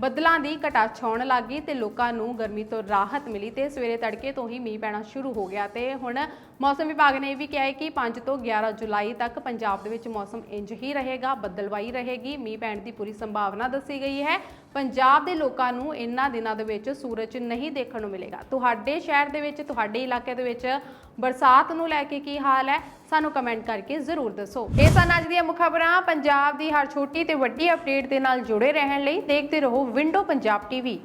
ਬੱਦਲਾਂ ਦੀ ਘਟਾਛ ਹੋਣ ਲੱਗੀ ਤੇ ਲੋਕਾਂ ਨੂੰ ਗਰਮੀ ਤੋਂ ਰਾਹਤ ਮਿਲੀ ਤੇ ਸਵੇਰੇ ਤੜਕੇ ਤੋਂ ਹੀ ਮੀਂਹ ਪੈਣਾ ਸ਼ੁਰੂ ਹੋ ਗਿਆ ਤੇ ਹੁਣ ਮੌਸਮ ਵਿਭਾਗ ਨੇ ਇਹ ਵੀ ਕਿਹਾ ਹੈ ਕਿ 5 ਤੋਂ 11 ਜੁਲਾਈ ਤੱਕ ਪੰਜਾਬ ਦੇ ਵਿੱਚ ਮੌਸਮ ਇੰਜ ਹੀ ਰਹੇਗਾ, ਬੱਦਲਵਾਈ ਰਹੇਗੀ, ਮੀਂਹ ਪੈਣ ਦੀ ਪੂਰੀ ਸੰਭਾਵਨਾ ਦੱਸੀ ਗਈ ਹੈ। ਪੰਜਾਬ ਦੇ ਲੋਕਾਂ ਨੂੰ ਇਹਨਾਂ ਦਿਨਾਂ ਦੇ ਵਿੱਚ ਸੂਰਜ ਨਹੀਂ ਦੇਖਣ ਨੂੰ ਮਿਲੇਗਾ। ਤੁਹਾਡੇ ਸ਼ਹਿਰ ਦੇ ਵਿੱਚ, ਤੁਹਾਡੇ ਇਲਾਕੇ ਦੇ ਵਿੱਚ ਬਰਸਾਤ ਨੂੰ ਲੈ ਕੇ ਕੀ ਹਾਲ ਹੈ? ਸਾਨੂੰ ਕਮੈਂਟ ਕਰਕੇ ਜ਼ਰੂਰ ਦੱਸੋ। ਇਹ ਸਨ ਅੱਜ ਦੀਆਂ ਮੁੱਖ ਖਬਰਾਂ। ਪੰਜਾਬ ਦੀ ਹਰ ਛੋਟੀ ਤੇ ਵੱਡੀ ਅਪਡੇਟ ਦੇ ਨਾਲ ਜੁੜੇ ਰਹਿਣ ਲਈ ਦੇਖਦੇ ਰਹੋ ਵਿੰਡੋ ਪੰਜਾਬ ਟੀਵੀ